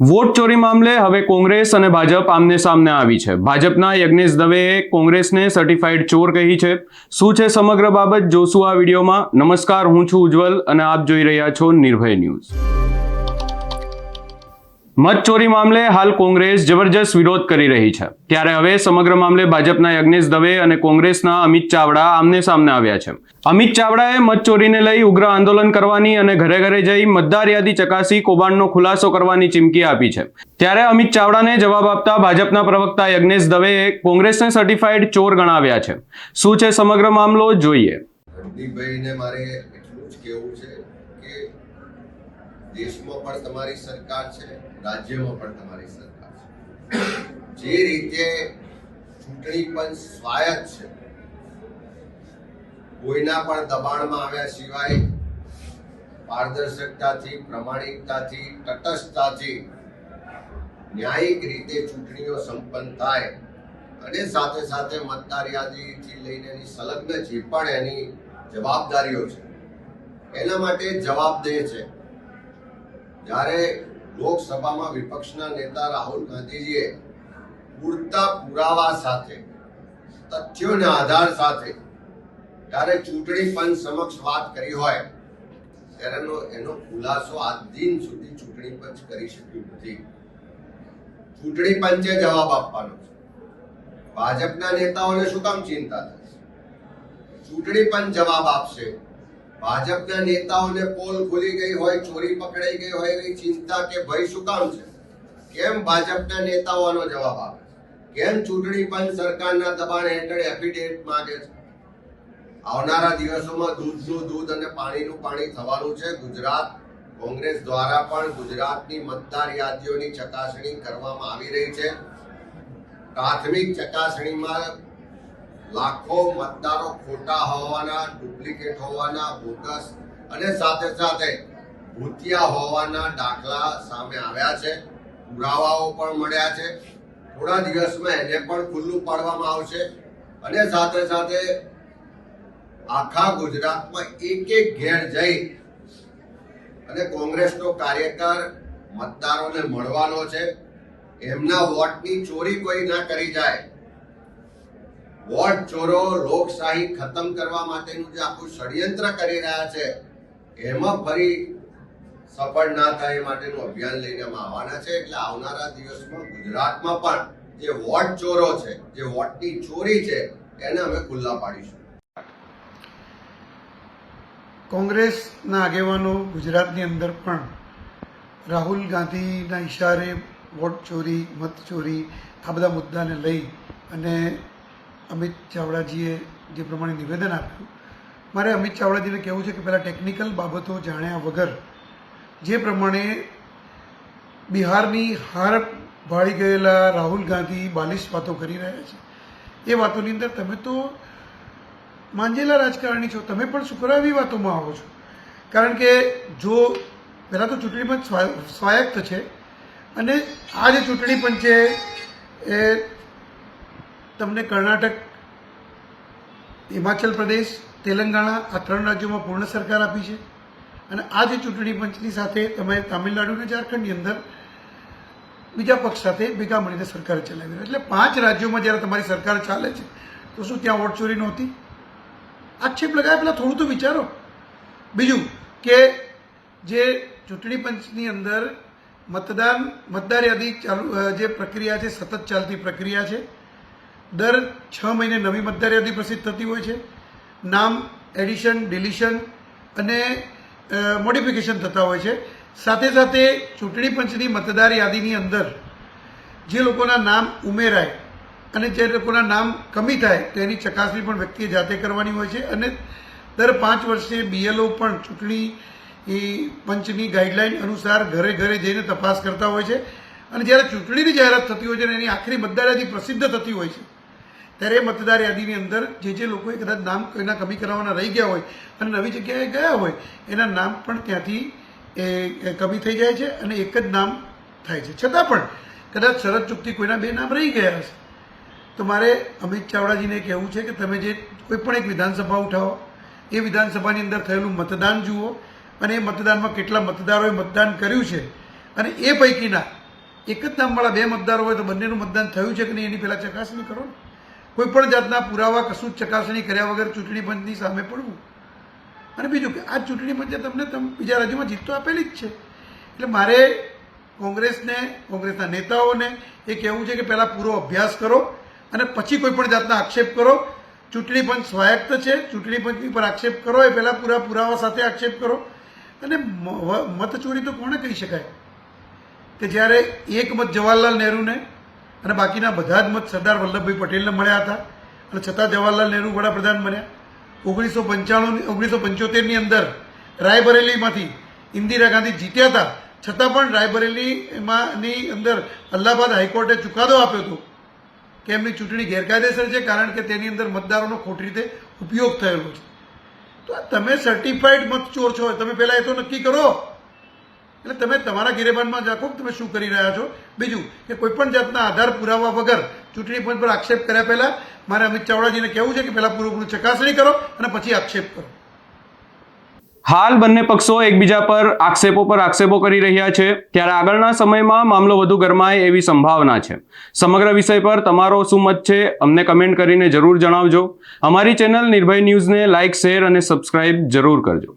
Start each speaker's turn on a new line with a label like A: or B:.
A: Vote ચોરી મામલે હવે કોંગ્રેસ અને ભાજપ આમને સામને આવી છે. ભાજપના યજ્ઞેશ દવેએ કોંગ્રેસને સર્ટિફાઈડ ચોર કહી છે. શું છે સમગ્ર બાબત? જોશું આ વિડીયોમાં. નમસ્કાર, હું છું ઉજ્જવલ અને આપ જોઈ રહ્યા છો નિર્ભય ન્યૂઝ. મત ચોરી મામલે હાલ કોંગ્રેસ જબરજસ્ત વિરોધ કરી રહી છે. ત્યારે હવે સમગ્ર મામલે ભાજપના યજ્ઞેશ દવે અને કોંગ્રેસના અમિત ચાવડા આમને સામને આવ્યા છે. અમિત ચાવડાએ મત ચોરીને લઈ ઉગ્ર આંદોલન કરવાની અને ઘરે ઘરે જઈ મતદાર યાદી ચકાસી કૌભાંડનો ખુલાસો કરવાની ચીમકી આપી છે. ત્યારે અમિત ચાવડાને જવાબ આપતા ભાજપના પ્રવક્તા યજ્ઞેશ દવેએ કોંગ્રેસને સર્ટિફાઈડ ચોર ગણાવ્યા છે. શું છે સમગ્ર મામલો? જોઈએ.
B: મારે એટલું છે કે દેશમાં પણ તમારી સરકાર છે, રાજ્યમાં પણ તમારી સરકાર છે. જે રીતે ચૂંટણી પંચ સ્વાયત્ત છે, કોઈના પણ દબાણમાં આવ્યા સિવાય પારદર્શકતાથી, પ્રમાણિકતાથી, તટસ્થતાથી ન્યાયિક રીતે ચૂંટણીઓ સંપન્ન થાય અને સાથે સાથે મતદાર યાદીથી લઈને એની સંલગ્ન જે પણ એની જવાબદારીઓ છે, એના માટે જવાબદેહ છે. જ્યારે લોકસભામાં વિપક્ષના નેતા રાહુલ ગાંધીજીએ પૂરતા પુરાવા સાથે, તથ્યોના આધાર સાથે જ્યારે ચૂંટણી પંચ સમક્ષ વાત કરી હોય, ત્યારે એનો ખુલાસો આજ દિન સુધી ચૂંટણી પંચ કરી શક્યું નથી. ચૂંટણી પંચે જવાબ આપવાનો છે. ભાજપના નેતાઓને શું કામ ચિંતા થશે? ચૂંટણી પંચ જવાબ આપશે. ભાજપના નેતાઓને પોલ ખુલી ગઈ હોય, ચોરી પકડાઈ ગઈ હોય એની ચિંતા કે ભય શું કામ છે? કેમ ભાજપના નેતાઓનો જવાબ આપે કેમ ચૂંટણી પંચ સરકારના દબાણ હેઠળ એફિડેવિટ માંગે છે? આવનારા દિવસોમાં દૂધનું દૂધ અને પાણીનું પાણી થવાનું છે. ગુજરાત કોંગ્રેસ દ્વારા પણ ગુજરાતની મતદાર યાદીઓની ચકાસણી કરવામાં આવી રહી છે. પ્રાથમિક ચકાસણીમાં લાખો મતદારો ખોટા હોવાના, ડુપ્લિકેટ હોવાના, બોગસ અને સાથે સાથે ભૂતિયા હોવાના દાખલા સામે આવ્યા છે. પુરાવાઓ પણ મળ્યા છે. થોડા દિવસમાં એને પણ ખુલ્લું પાડવામાં આવશે. અને સાથે સાથે આખા ગુજરાતમાં એક એક ઘેર જઈ અને કોંગ્રેસનો કાર્યકર મતદારોને મળવાનો છે. એમના વોટની ચોરી કોઈ ના કરી જાય. વોટ ચોરો, લોકશાહી ખતમ કરવા માટેનું જે આખું ષડયંત્ર કરી રહ્યા છે, એમાં ફરી સફળ ના થાય માટેનું અભિયાન લઈને આવવાના છે. એટલે આવનારા દિવસમાં ગુજરાતમાં પણ જે વોટ ચોરો છે, જે વોટની ચોરી છે, એને અમે ખુલ્લા પાડીશું.
C: કોંગ્રેસના આગેવાનો ગુજરાતની અંદર પણ રાહુલ ગાંધીના ઇશારે વોટ ચોરી, મત ચોરી આ બધા મુદ્દાને લઈ અને અમિત ચાવડાજીએ જે પ્રમાણે નિવેદન આપ્યું, મારે અમિત ચાવડાજીને કહેવું છે કે પહેલાં ટેકનિકલ બાબતો જાણ્યા વગર જે પ્રમાણે બિહારની હાર ભાળી ગયેલા રાહુલ ગાંધી બાલિશ વાતો કરી રહ્યા છે, એ વાતોની અંદર તમે તો માંજેલા રાજકારણી છો, તમે પણ શુક્રાવી વાતોમાં આવો છો. કારણ કે જો પહેલાં તો ચૂંટણી પંચ સ્વા- સ્વાયત્ત છે અને આ જે ચૂંટણી પંચે એ તમને કર્ણાટક, હિમાચલ પ્રદેશ, તેલંગાણા આ ત્રણ રાજ્યોમાં પૂર્ણ સરકાર આપી છે. અને આ જે ચૂંટણી પંચની સાથે તમે તામિલનાડુ અને ઝારખંડની અંદર બીજા પક્ષ સાથે ભેગા મળીને સરકાર ચલાવી એટલે પાંચ રાજ્યોમાં જ્યારે તમારી સરકાર ચાલે છે, તો શું ત્યાં વોટ નહોતી? આક્ષેપ લગાવ્યા પહેલાં થોડું તો વિચારો. બીજું કે જે ચૂંટણી પંચની અંદર મતદાન, મતદાર યાદી ચાલુ જે પ્રક્રિયા છે, સતત ચાલતી પ્રક્રિયા છે દર છ મહિને નવી મતદાર યાદી પ્રસિદ્ધ થતી હોય છે. નામ, એડિશન, ડિલિશન અને મોડિફિકેશન થતા હોય છે. સાથે સાથે ચૂંટણી પંચની મતદાર યાદીની અંદર જે લોકોના નામ ઉમેરાય અને જે લોકોના નામ કમી થાય તો એની ચકાસણી પણ વ્યક્તિએ જાતે કરવાની હોય છે અને દર પાંચ વર્ષે બીએલઓ પણ ચૂંટણી, એ, પંચની ગાઈડલાઈન અનુસાર ઘરે ઘરે જઈને તપાસ કરતા હોય છે. અને જ્યારે ચૂંટણીની જાહેરાત થતી હોય છે અને એની આખરી મતદાર યાદી પ્રસિદ્ધ થતી હોય છે ત્યારે મતદાર યાદીની અંદર જે જે લોકોએ કદાચ નામ કોઈના કમી કરાવવાના રહી ગયા હોય અને નવી જગ્યાએ ગયા હોય, એના નામ પણ ત્યાંથી એ કમી થઈ જાય છે અને એક જ નામ થાય છે. છતાં પણ કદાચ શરત ચૂકથી કોઈના બે નામ રહી ગયા હશે. તો મારે અમિત ચાવડાજીને કહેવું છે કે તમે જે કોઈ પણ એક વિધાનસભા ઉઠાવો, એ વિધાનસભાની અંદર થયેલું મતદાન જુઓ અને એ મતદાનમાં કેટલા મતદારોએ મતદાન કર્યું છે અને એ પૈકીના એક જ નામવાળા બે મતદારો હોય તો બંનેનું મતદાન થયું છે કે નહીં એની પહેલાં ચકાસણી કરો ને. કોઈ પણ જાતના પુરાવા કશું જ ચકાસણી કર્યા વગર ચૂંટણી પંચની સામે પડવું. અને બીજું કે આ ચૂંટણી પંચે તમને તમ બીજા રાજ્યોમાં જીત તો આપેલી જ છે. એટલે મારે કોંગ્રેસને, કોંગ્રેસના નેતાઓને એ કહેવું છે કે પહેલાં પૂરો અભ્યાસ કરો અને પછી કોઈ પણ જાતના આક્ષેપ કરો. ચૂંટણી પંચ સ્વાયત્ત છે, ચૂંટણી પંચની પર આક્ષેપ કરો, એ પહેલાં પૂરા પુરાવા સાથે આક્ષેપ કરો. અને મતચોરી તો કોણે કહી શકાય? કે જ્યારે એક મત જવાહરલાલ નહેરુને અને બાકીના બધા જ મત સરદાર વલ્લભભાઈ પટેલને મળ્યા હતા. અને છતાં જવાહરલાલ નહેરુ વડાપ્રધાન બન્યા. ઓગણીસો પંચાણું ઓગણીસો પંચોતેરની અંદર રાયબરેલીમાંથી ઇન્દિરા ગાંધી જીત્યા હતા. છતાં પણ રાયબરેલીમાંની અંદર અલ્હાબાદ હાઈકોર્ટે ચુકાદો આપ્યો હતો કે એમની ચૂંટણી ગેરકાયદેસર છે, કારણ કે તેની અંદર મતદારોનો ખોટી રીતે ઉપયોગ થયેલો છે. તો તમે સર્ટિફાઈડ મત ચોર છો, તમે પહેલાં એ તો નક્કી કરો. એટલે તમે તમારા ગિરેબાનમાં રાખો તમે શું કરી રહ્યા છો? બીજું, કે કોઈપણ જાતના આધાર પુરાવા વગર ચૂંટણી પંચ પર આક્ષેપ કર્યા પહેલા મારે અમિત ચાવડાજીને કહેવું છે કે પહેલા પૂરેપૂરું ચકાસણી કરો અને પછી આક્ષેપ કરો.
A: હાલ બંને પક્ષો એકબીજા પર આક્ષેપો પર આક્ષેપો કરી રહ્યા છે. ત્યારે આગળના સમયમાં મામલો વધુ ગરમાય એવી સંભાવના છે. સમગ્ર વિષય પર તમારો શું મત છે, અમને કમેન્ટ કરીને જરૂર જણાવજો. અમારી ચેનલ નિર્ભય ન્યૂઝને લાઇક, શેર અને સબસ્ક્રાઇબ જરૂર કરજો.